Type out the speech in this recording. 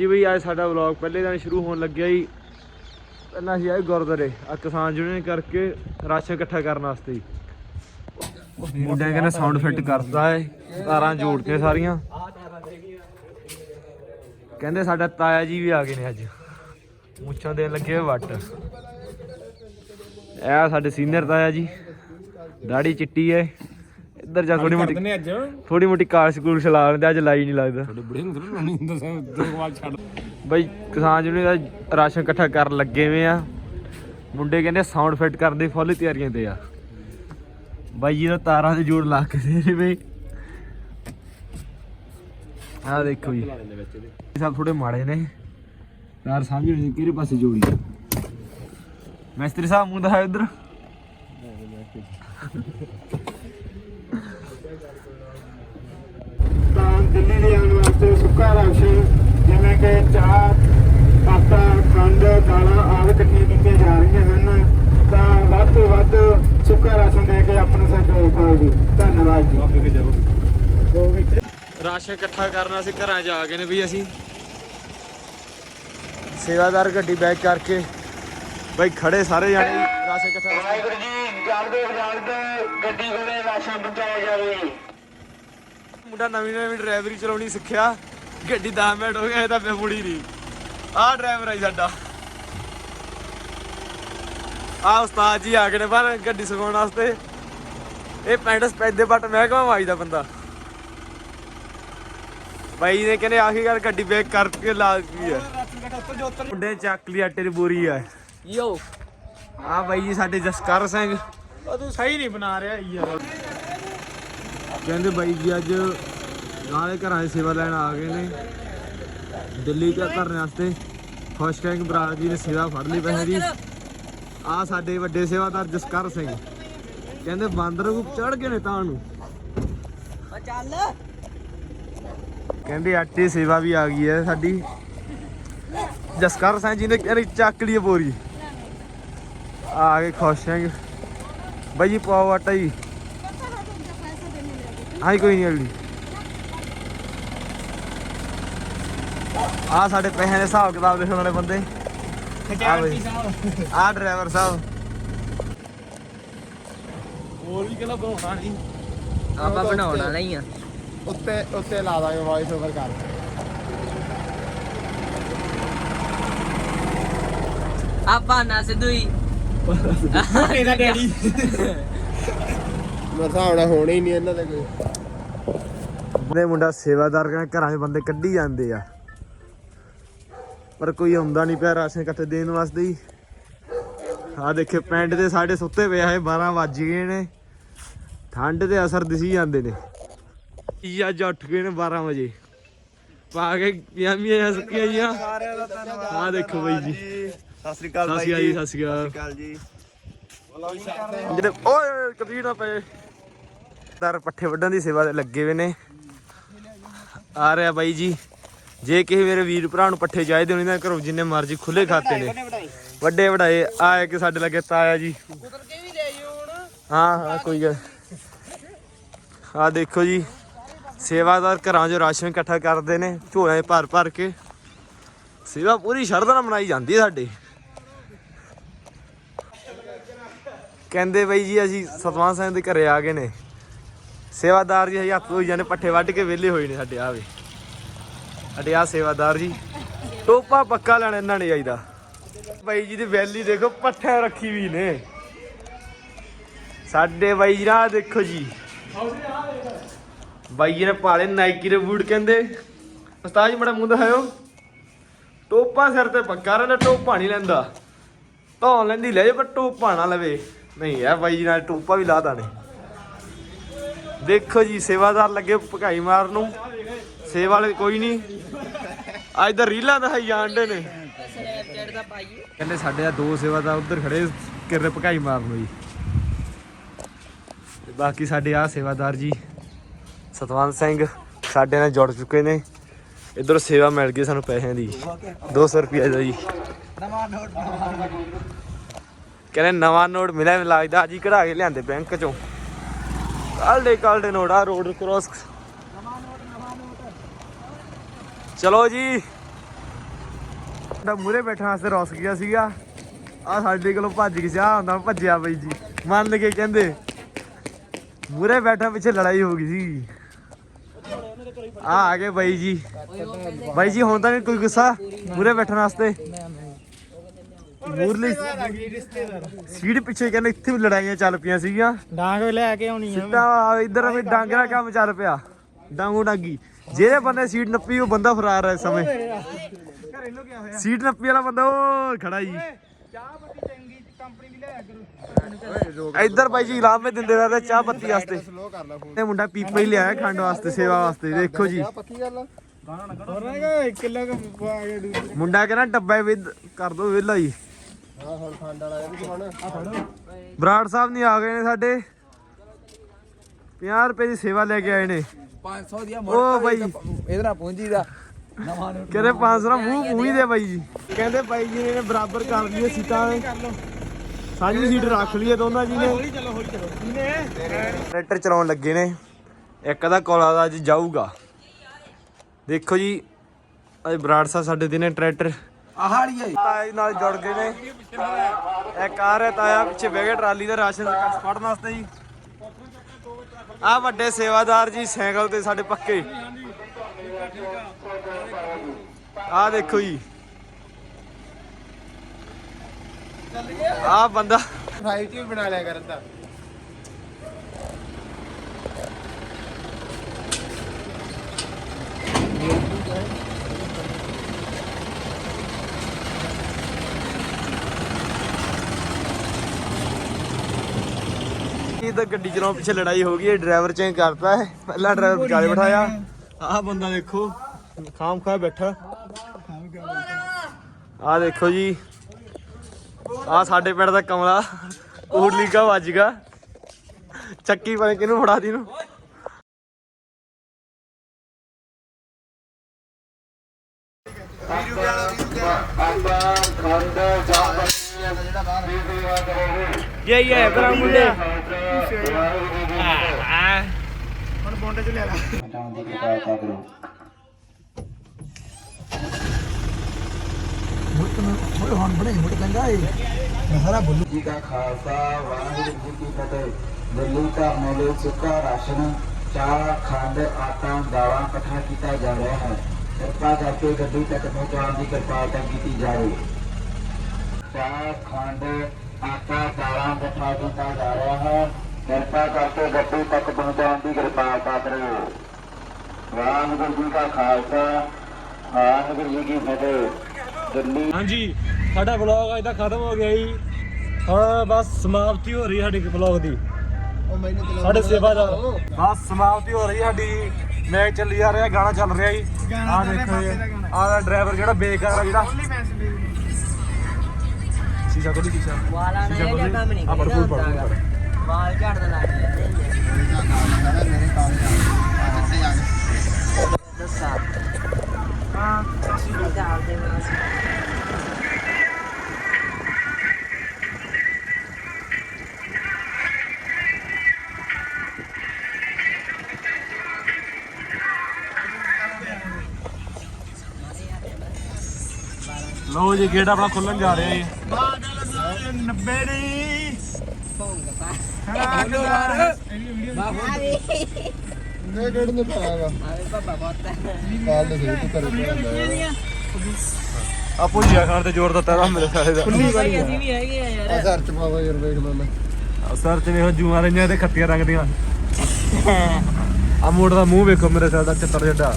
ਜੀ ਬਈ, ਅੱਜ ਸਾਡਾ ਵਲੌਗ ਪਹਿਲੇ ਦਿਨ ਸ਼ੁਰੂ ਹੋਣ ਲੱਗਿਆ ਜੀ। ਪਹਿਲਾਂ ਅਸੀਂ ਆਏ ਗੁਰਦੁਆਰੇ ਆ ਕਿਸਾਨ ਯੂਨੀਅਨ ਕਰਕੇ ਰਾਸ਼ਨ ਇਕੱਠਾ ਕਰਨ ਵਾਸਤੇ ਜੀ। ਮੁੰਡਿਆਂ ਕਹਿੰਦੇ ਸਾਊਂਡ ਫਿੱਟ ਕਰਦਾ ਹੈ ਤਾਰਾਂ ਜੋੜ ਕੇ ਸਾਰੀਆਂ। ਕਹਿੰਦੇ ਸਾਡਾ ਤਾਇਆ ਜੀ ਵੀ ਆ ਗਏ ਨੇ ਅੱਜ। ਮੁੱਛਾਂ ਦੇਣ ਲੱਗੇ ਵੱਟ। ਇਹ ਸਾਡੇ ਸੀਨੀਅਰ ਤਾਇਆ ਜੀ ਦਾੜੀ ਚਿੱਟੀ ਹੈ ਇੱਧਰ ਜਾ ਥੋੜੀ ਮੋਟੀ ਨੇ ਅੱਜ। ਥੋੜੀ ਮੋਟੀ ਕਾਰ ਸਕੂਲ ਚਲਾ ਲੈਂਦੇ ਅੱਜ ਲਾਈ ਨਹੀਂ ਲੱਗਦਾ। ਤੁਹਾਡੇ ਬੁੜੇ ਨੂੰ ਥੋੜਾ ਲਾਉਣੀ ਹੁੰਦਾ ਸਾ ਦੋ ਵਾਰ ਛੱਡ। ਬਈ ਕਿਸਾਨ ਯੂਨੀਅਨ ਦਾ ਰਾਸ਼ਨ ਇਕੱਠਾ ਕਰਨ ਲੱਗੇ ਵੇ ਆ। ਮੁੰਡੇ ਕਹਿੰਦੇ ਸਾਊਂਡ ਫਿੱਟ ਕਰਨ ਦੀ ਫੁੱਲ ਤਿਆਰੀਆਂ ਤੇ ਆ। ਬਾਈ ਜੀ ਦਾ ਤਾਰਾਂ ਦੇ ਜੋੜ ਲਾ ਕੇ ਦੇ ਰਹੇ ਬਈ। ਆਹ ਦੇਖੋ ਜੀ। ਇਹ ਸਭ ਥੋੜੇ ਮਾੜੇ ਨੇ। ਤਾਰ ਸਮਝ ਨਹੀਂ ਕਿਹੜੇ ਪਾਸੇ ਜੋੜੀ? ਆ ਮੈਸਤਰੀ ਸਾਹਿਬ ਮੂੰਹ ਦਿਖਾਓ ਇੱਧਰ। ਦਿੱਲੀ ਲਿਆਉਣ ਵਾਸਤੇ ਸੁੱਕਾ ਰਾਸ਼ਨ ਜਿਵੇਂ ਕਿ ਚਾਹ ਆਟਾ ਖੰਡ ਦਾਲਾਂ ਆਦਿ ਇਕੱਠੀਆਂ ਕੀਤੀਆਂ ਜਾ ਰਹੀਆਂ ਹਨ ਤਾਂ ਵੱਧ ਤੋਂ ਵੱਧ ਸੁੱਕਾ ਰਾਸ਼ਨ ਦੇ ਕੇ ਆਪਣੇ ਸਹਿਯੋਗ ਕਰੋ ਜੀ। ਧੰਨਵਾਦ ਜੀ। ਰਾਸ਼ਨ ਇਕੱਠਾ ਕਰਨਾ ਸੀ ਘਰਾਂ 'ਚ ਆ ਗਏ ਨੇ ਵੀ ਅਸੀਂ। ਸੇਵਾਦਾਰ ਗੱਡੀ ਬੈਕ ਕਰਕੇ ਬਈ ਖੜੇ ਸਾਰੇ ਜਾਣੇ ਰਾਸ਼ਨ ਇਕੱਠਾ ਵਾਹਿਗੁਰੂ ਜੀ ਜਲਦੇ ਜਲਦੇ ਗੱਡੀ ਕੋਲੇ ਰਾਸ਼ਨ ਪਹੁੰਚਾਇਆ ਜਾਵੇ। ਮੁੰਡਾ ਨਵੀਂ ਨਵੀਂ ਡਰਾਈਵਰੀ ਚਲਾਉਣੀ ਸਿੱਖਿਆ। ਗੱਡੀ 10 ਮਿੰਟ ਹੋ ਗਏ ਇਹ ਤਾਂ ਮੁੜੀ ਨਹੀਂ। ਆਹ ਡਰਾਈਵਰ ਆ ਜੀ ਸਾਡਾ। ਆਹ ਉਸਤਾਦ ਜੀ ਆ ਗਏ ਨੇ ਬਾਹਰ ਗੱਡੀ ਸਿਖਾਉਣ ਵਾਸਤੇ। ਇਹ ਪੈਂਟ ਸਪੈਦੇ ਬੱਟ ਮਹਿਕਮਾ ਵਾਜਦਾ ਬੰਦਾ। ਬਾਈ ਨੇ ਕਹਿੰਦੇ ਆਖਿਰਕਾਰ ਗੱਡੀ ਬੇਕ ਕਰਕੇ ਲਾ ਦਿੱਤੀ ਹੈ। ਮੁੰਡੇ ਚੱਕ ਲਈ ਆਟੇ ਦੀ ਬੋਰੀ ਆ। ਯੋ। ਆ ਬਾਈ ਜੀ ਸਾਡੇ ਜਸਕਰ ਸਿੰਘ। ਉਹ ਤੂੰ ਸਹੀ ਨਹੀਂ ਬਣਾ ਰਿਹਾ ਯਾਰ। ਕਹਿੰਦੇ ਬਾਈ ਜੀ ਅੱਜ ਨਾਲੇ ਘਰਾਂ ਦੀ ਸੇਵਾ ਲੈਣ ਆ ਗਏ ਨੇ। ਦਿੱਲੀ ਤੇ ਧਰਨੇ ਵਾਸਤੇ ਖੁਸ਼ ਸਿੰਘ ਬਰਾੜ ਜੀ ਨੇ ਸੇਵਾ ਫੜ ਲਈ ਪੈਸੇ ਦੀ ਆ ਸਾਡੇ ਵੱਡੇ ਸੇਵਾਦਾਰ ਜਸਕਰ ਸਿੰਘ। ਕਹਿੰਦੇ ਬਾਂਦਰ ਨੂੰ ਚੜ ਗਏ ਨੇ ਤਾਂ ਨੂੰ। ਚੱਲ। ਕਹਿੰਦੇ ਆਟੇ ਸੇਵਾ ਵੀ ਆ ਗਈ ਹੈ ਸਾਡੀ। ਜਸਕਰ ਸਿੰਘ ਜੀ ਨੇ ਕਹਿੰਦੇ ਚੱਕ ਲਈ ਬੋਰੀ ਆ ਗਏ ਖੁਸ਼ ਸਿੰਘ ਬਾਈ ਜੀ ਪਾਓ ਆਟਾ ਜੀ। ਹਾਂ ਕੋਈ ਨਹੀਂ ਅਗਲੀ। ਆ ਸਾਡੇ ਪੈਸਿਆਂ ਦੇ ਹਿਸਾਬ ਕਿਤਾਬ ਦੇਖਣ ਵਾਲੇ ਬੰਦੇ। ਆ ਬਈ ਆ ਡਰਾਈਵਰ ਸਾਹਿਬ। ਹੋਰ ਵੀ ਕਿਹੜਾ ਬਣਾਉਣਾ ਨਹੀਂ ਆਪਾਂ ਬਣਾਉਣ ਵਾਲਾ ਹੀ ਆ। ਉੱਤੇ ਉੱਤੇ ਲਾ ਦਾਂਗੇ ਵਾਇਸ ਓਵਰ ਕਰ। ਆਪਾਂ ਨਾ ਸਿੱਧੂ ਹੀ ਇਹਦਾ ਡੈਡੀ। ਮਸਾਉਣਾ ਹੋਣਾ ਹੀ ਨਹੀਂ ਇਹਨਾਂ ਦਾ ਕੋਈ। ਉਹਨੇ ਮੁੰਡਾ ਸੇਵਾਦਾਰ ਕਹਿੰਦਾ ਘਰਾਂ ਦੇ ਬੰਦੇ ਕੱਢੀ ਜਾਂਦੇ ਆ। ਪਰ ਕੋਈ ਆਉਂਦਾ ਨਹੀਂ ਪਿਆ ਰਾਸ਼ਨ ਇਕੱਠੇ ਦੇਣ ਵਾਸਤੇ ਹੀ ਆ ਦੇਖੇ ਪਿੰਡ ਦੇ ਸਾਡੇ ਸੁੱਤੇ ਪਏ ਆ ਇਹ 12 ਵੱਜ ਗਏ ਨੇ। ਠੰਡ ਦੇ ਅਸਰ ਦਿਸੀ ਜਾਂਦੇ ਨੇ। ਜੀ ਅੱਜ ਉੱਠ ਗਏ ਨੇ 12 ਵਜੇ। ਪਾ ਕੇ ਪਜਾਮੀਆਂ ਸੁੱਕੀਆਂ ਜੀਆਂ। ਸਾਰਿਆਂ ਦਾ ਧੰਨਵਾਦ ਆ ਦੇਖੋ ਬਈ ਜੀ। ਸਤਿ ਸ੍ਰੀ ਅਕਾਲ ਜੀ। ਸਤਿ ਸ਼੍ਰੀ ਅਕਾਲ। ਜੀ। ਜਿਹੜੇ ਓਏ ਕਬੀਰ ਨਾ ਪਏ। ਦਰ ਪੱਠੇ ਵੱਢਣ ਦੀ ਸੇਵਾ ਤੇ ਲੱਗੇ ਹੋਏ ਨੇ। ਆ ਰਿਹਾ ਬਾਈ ਜੀ। ਜੇ ਕਿਸੇ ਮੇਰੇ ਵੀਰ ਭਰਾ ਨੂੰ ਪੱਠੇ ਚਾਹੀਦੇ ਹੋਣ ਦੇ ਘਰੋਂ ਜਿੰਨੇ ਮਰਜ਼ੀ ਖੁੱਲੇ ਖਾਤੇ ਨੇ। ਵੱਡੇ ਵਡਾਏ ਆਏ ਕਿ ਸਾਡੇ ਲੱਗੇ ਤਾਇਆ ਜੀ। ਹਾਂ ਹਾਂ ਕੋਈ ਗੱਲ। ਆ ਦੇਖੋ ਜੀ ਸੇਵਾਦਾਰ ਘਰਾਂ 'ਚੋਂ ਰਾਸ਼ਨ ਇਕੱਠਾ ਕਰਦੇ ਨੇ ਝੋਲੇ ਭਰ ਭਰ ਕੇ। ਸੇਵਾ ਪੂਰੀ ਸ਼ਰਧਾ ਨਾਲ ਮਨਾਈ ਜਾਂਦੀ ਹੈ ਸਾਡੇ। ਕਹਿੰਦੇ ਬਈ ਜੀ ਅਸੀਂ ਸਤਵਾਨ ਸਿੰਘ ਦੇ ਘਰੇ ਆ ਗਏ ਨੇ। ਸੇਵਾਦਾਰ ਜੀ ਹਜੇ ਹੱਥ ਧੋਈ ਜਾਂਦੇ, ਪੱਠੇ ਵੱਢ ਕੇ ਵਿਹਲੇ ਹੋਏ ਨੇ ਸਾਡੇ ਆ ਵੇ। ਸਾਡੇ ਆ ਸੇਵਾਦਾਰ ਜੀ। ਟੋਪਾ ਪੱਕਾ ਲੈਣਾ ਇਹਨਾਂ ਨੇ ਚਾਹੀਦਾ ਬਾਈ ਜੀ ਦੀ ਵੈਲੀ ਦੇਖੋ, ਪੱਠੇ ਰੱਖੀ ਵੀ ਨੇ। ਸਾਡੇ ਬਾਈ ਜੀ ਨਾ ਦੇਖੋ ਜੀ। ਬਾਈ ਜੀ ਨੇ ਪਾਲੇ ਨਾਈਕੀ ਦੇ ਬੂਟ ਕਹਿੰਦੇ। ਉਸਤਾਦ ਜੀ, ਮੜਾ ਮੂੰਹ ਦਿਖਾਇਓ। ਟੋਪਾ ਸਿਰ ਤੇ ਪੱਕਾ ਰਹਿੰਦਾ, ਟੋਪਾ ਨਹੀਂ ਲੈਂਦਾ। ਧੌਣ ਲੈਂਦੀ, ਲੈ ਜਾ ਪਰ ਟੋਪਾ ਨਾ ਲਵੇ। ਨਹੀਂ ਯਾਰ ਬਾਈ ਜੀ ਨਾਲ ਟੋਪਾ ਵੀ ਲਾ ਦਾਣੇ ਦੇਖੋ ਜੀ, ਸੇਵਾਦਾਰ ਲੱਗੇ ਭਕਾਈ ਮਾਰਨ ਨੂੰ। ਸੇਵਾ ਵਾਲੇ ਕੋਈ ਨਹੀਂ। ਅੱਜ ਤਾਂ ਰੀਲਾਂ ਦਿਖਾਈ ਜਾਂਦੇ ਨੇ। ਸਨੈਪਚੈਟ ਦਾ ਪਾਈਏ ਕਹਿੰਦੇ ਸਾਡੇ ਆ ਦੋ ਸੇਵਾਦਾਰ ਉੱਧਰ ਖੜੇ ਕਿਰ ਭਕਾਈ ਮਾਰਨ ਨੂੰ ਜੀ। ਤੇ ਬਾਕੀ ਸਾਡੇ ਆ ਸੇਵਾਦਾਰ ਜੀ, ਸਤਵੰਤ ਸਿੰਘ, ਸਾਡੇ ਨਾਲ ਜੁੜ ਚੁੱਕੇ ਨੇ। ਇਧਰ ਸੇਵਾ ਮਿਲ ਗਈ ਸਾਨੂੰ ਪੈਸਿਆਂ ਦੀ। 200 ਰੁਪਏ ਦਾ ਜੀ। ਨਵਾਂ ਨੋਟ ਕਹਿੰਦੇ ਨਵਾਂ ਨੋਟ ਮਿਲਿਆ, ਮੈਨੂੰ ਲੱਗਦਾ ਅੱਜ ਹੀ ਕਢਾ ਕੇ ਲਿਆਂਦੇ ਬੈਂਕ ਚੋਂ। ਕੱਲ ਦੇ ਕੱਲ ਰੋਡ ਕ੍ਰੋਸ ਚਲੋ ਜੀ। ਦਾ ਮੂਰੇ ਬੈਠਣ ਵਾਸਤੇ ਰੁੱਸ ਗਿਆ ਸੀਗਾ। ਆ ਸਾਡੇ ਕੋਲੋਂ ਭੱਜ ਕੇ ਚਾਹ ਹੁੰਦਾ ਭੱਜਿਆ ਬਈ ਜੀ। ਮੰਨ ਕੇ ਕਹਿੰਦੇ ਮੂਰੇ ਬੈਠਾ ਪਿੱਛੇ ਲੜਾਈ ਹੋ ਗਈ ਸੀ। ਆ ਆ ਗਏ ਬਾਈ ਜੀ। ਬਾਈ ਜੀ, ਹੁਣ ਤਾਂ ਨਹੀਂ ਕੋਈ ਗੁੱਸਾ? ਮੂਰੇ ਬੈਠਣ ਵਾਸਤੇ? ਮੂਰਲੀ ਸੀਟ ਪਿੱਛੇ ਕਹਿੰਦੇ ਇੱਥੇ ਵੀ ਲੜਾਈਆਂ ਚੱਲ ਪਈਆਂ ਸੀਗੀਆਂ। ਡਾਂਗ ਲੈ ਕੇ ਆਉਣੀ ਆ। ਸਿੱਧਾ ਇਧਰ ਵੀ ਡਾਂਗ ਦਾ ਕੰਮ ਚੱਲ ਪਿਆ। ਡਾਂਗੂ ਡਾਂਗੀ। ਜਿਹੜੇ ਬੰਦੇ ਸੀਟ ਨੱਪੀ ਉਹ ਬੰਦਾ ਫਰਾਰ ਹੈ ਇਸ ਸਮੇਂ। ਘਰੇ ਲੋ ਗਿਆ ਹੋਇਆ? ਸੀਟ ਨੱਪੀ ਵਾਲਾ ਬੰਦਾ ਉਹ ਖੜਾ ਜੀ। ਚਾਹ ਪੱਤੀ ਚੰਗੀ ਕੰਪਨੀ ਦੀ ਲਿਆ ਕਰੋ। ਇੱਧਰ ਬਾਈ ਜੀ ਇਲਾਮੇ ਦਿੰਦੇ ਰਹਿੰਦੇ ਚਾਹ ਪੱਤੀ ਵਾਸਤੇ। ਇਹ ਮੁੰਡਾ ਪੀਪਾ ਹੀ ਲਿਆਇਆ ਖੰਡ ਵਾਸਤੇ ਸੇਵਾ ਵਾਸਤੇ ਦੇਖੋ ਜੀ। ਮੁੰਡਾ ਕਹਿੰਦਾ ਡੱਬਾ ਵਿਦ ਕਰ ਦੋ ਵਿਹਲਾ ਜੀ ਬਰਾੜ ਸਾਹਿਬ ਨਹੀਂ ਆ ਗਏ ਨੇ ਸਾਡੇ। 50 ਰੁਪਏ ਦੀ ਸੇਵਾ ਲੈ ਕੇ ਆਏ ਨੇ। 500 ਦੀਆਂ ਉਹ ਬਾਈ। ਇਹਦੇ ਨਾਲ ਪੂੰਜੀ ਦਾ ਨਵਾਂ ਨੋਟ। ਕਹਿੰਦੇ 500 ਦਾ ਮੂੰਹ ਮੂੰਹ ਹੀ ਦੇ ਬਾਈ ਜੀ। ਕਹਿੰਦੇ ਬਾਈ ਜੀ ਨੇ ਬਰਾਬਰ ਕਰ ਲਈਏ ਸੀਟਾਂ। ਸਾਂਝੀ ਸੀਟ ਰੱਖ ਲਈਏ ਦੋਨਾਂ ਜੀ ਨੇ। ਹੌਲੀ ਚਲੋ ਹੌਲੀ ਚਲੋ। ਇਹਨੇ ਟਰੈਕਟਰ ਚਲਾਉਣ ਲੱਗੇ ਨੇ। ਇੱਕ ਦਾ ਕੋਲਾ ਦਾ ਅੱਜ ਜਾਊਗਾ। ਦੇਖੋ ਜੀ ਅੱਜ ਬਰਾੜ ਸਾਹਿਬ ਸਾਡੇ ਦਿਨੇ ਟਰੈਕਟਰ। ਆਹਾੜੀ ਹੈ ਤਾਇਆ ਨਾਲ ਜੁੜ ਗਏ ਨੇ। ਇੱਕ ਆ ਰਿਹਾ ਤਾਇਆ ਪਿੱਛੇ ਬਹਿ ਗਿਆ ਟਰਾਲੀ ਦਾ ਰਾਸ਼ਨ ਫੜਨ ਵਾਸਤੇ ਜੀ। ਆ ਵੱਡੇ ਸੇਵਾਦਾਰ ਜੀ ਸਾਈਕਲ ਤੇ ਸਾਡੇ ਪੱਕੇ। ਆ ਦੇਖੋ ਜੀ। ਆ ਬੰਦਾ। ਫਾਈਵ ਵੀ ਬਣਾ ਲਿਆ ਕਰਦਾ ਤਾਂ ਗੱਡੀ ਚਲਾਉਣ ਪਿੱਛੇ ਲੜਾਈ ਹੋ ਗਈ ਹੈ ਡਰਾਈਵਰ ਚੇਂਜ ਕਰਤਾ ਹੈ ਪਹਿਲਾ ਡਰਾਈਵਰ ਵਿਚਾਲੇ ਬਿਠਾਇਆ ਆਹ ਬੰਦਾ ਦੇਖੋ ਖਾਮ ਖਾ ਬੈਠਾ ਆਹ ਦੇਖੋ ਜੀ ਆਹ ਸਾਡੇ ਪਿੰਡ ਦਾ ਕਮਲਾ ਊਰਲੀ ਕਾ ਵੱਜ ਗਿਆ ਚੱਕੀ ਪਾ ਕਿਹਨੂੰ ਫੜਾ ਦੀ ਨੂੰ ਇਹ ਇਹ ਬਰਾ ਮੁੰਡੇ ਹੁਣ ਬੋਂਡੇ ਚ ਲਿਆ ਲਾ ਮੁੜ ਹੁਣ ਬੜੇ ਮੁੜ ਚੰਗਾ ਏ ਸਾਰਾ ਬੋਲੂ ਜੀ ਕਾ ਖਾਲਸਾ ਵਾਹਿਗੁਰੂ ਜੀ ਕੀ ਫਤਿਹ ਦਿੱਲੀ ਧਰਨੇ ਲਈ ਸੁੱਕਾ ਰਾਸ਼ਨ ਚਾਹ ਖੰਡ ਆਟਾ ਦਾਲਾਂ ਇਕੱਠਾ ਕੀਤਾ ਜਾ ਰਿਹਾ ਹੈ ਕਿਰਪਾ ਕਰਕੇ ਗੱਡੀ ਤੱਕ ਪਹੁੰਚਾਉਣ ਦੀ ਕਿਰਪਾਲਤਾ ਕੀਤੀ ਜਾਵੇ ਚਾਹ ਖੰਡ ਆਟਾ ਦਾਲਾਂ ਇਕੱਠਾ ਕੀਤਾ ਜਾ ਰਿਹਾ ਹੈ। ਕਿਰਪਾ ਕਰਕੇ ਗੱਡੀ ਤੱਕ ਪਹੁੰਚਾਉਣ ਦੀ ਕਿਰਪਾਲਤਾ ਕਰੋ ਵਾਹਿਗੁਰੂ ਜੀ ਕਾ ਖਾਲਸਾ ਵਾਹਿਗੁਰੂ ਜੀ ਕੀ ਫਤਿਹ। ਦਿੱਲੀ ਹਾਂਜੀ ਸਾਡਾ ਵਲੌਗ ਅੱਜ ਦਾ ਖਤਮ ਹੋ ਗਿਆ ਜੀ। ਹੁਣ ਬਸ ਸਮਾਪਤੀ ਹੋ ਰਹੀ ਸਾਡੀ ਵਲੌਗ ਦੀ। ਸਾਡੇ ਸੇਵਾਦਾਰ ਬਸ ਸਮਾਪਤੀ ਹੋ ਰਹੀ ਸਾਡੀ। ਮੈਂ ਚੱਲੀ ਜਾ ਰਿਹਾ ਗਾਣਾ ਚੱਲ ਰਿਹਾ ਜੀ। ਰਿਹਾ, ਦੇਖੋ। ਆਹ ਡਰਾਈਵਰ ਜਿਹੜਾ ਬੇਕਾਰ ਆ ਜਿਹੜਾ। ਸ਼ੀਸ਼ਾ ਖੋਲੀ ਸ਼ੀਸ਼ਾ। ਵਾਲਾ ਨਾ ਇਹ ਖੋਲੀ ਕੰਮ ਨਹੀਂ ਆ ਫੜ ਹੁੰਦਾ ਫੜ ਵਾਲ ਝੜਨ ਲੱਗ ਜਾਂਦੇ ਦੱਸਾ ਹਾਂ ਸਾਸੀ ਝਾੜ ਦੇ ਨਾਲ ਲਓ ਜੀ ਗੇਟ ਆਪਣਾ ਖੁੱਲਣ ਜਾ ਰਿਹਾ ਜੀ। ਬਾਦਲ 90 ਨਹੀਂ ਭੌਂਗ ਪਾ ਆਵੇ ਬਾਬਾ ਬਹੁਤ ਆ ਭੁਜੀਆ ਖਾਣ ਤੇ ਜ਼ੋਰ ਦਿੱਤਾ ਰਾ ਮੇਰੇ ਸਾਰੇ ਦਾ। ਖੁੱਲੀ ਵਾਲੀ ਅਸੀਂ ਵੀ ਹੈਗੇ ਆ ਯਾਰ। ਸਰ ਚ ਵੇਖੋ ਜੂਆਂ ਰਹੀਆਂ ਤੇ ਖੱਤੀਆਂ ਰੰਗ ਦੀਆਂ ਆ ਮੋੜ ਦਾ ਮੂੰਹ ਵੇਖੋ ਮੇਰੇ ਸਾਲ ਦਾ ਚਿੱਤਰ ਜਿੱਡਾ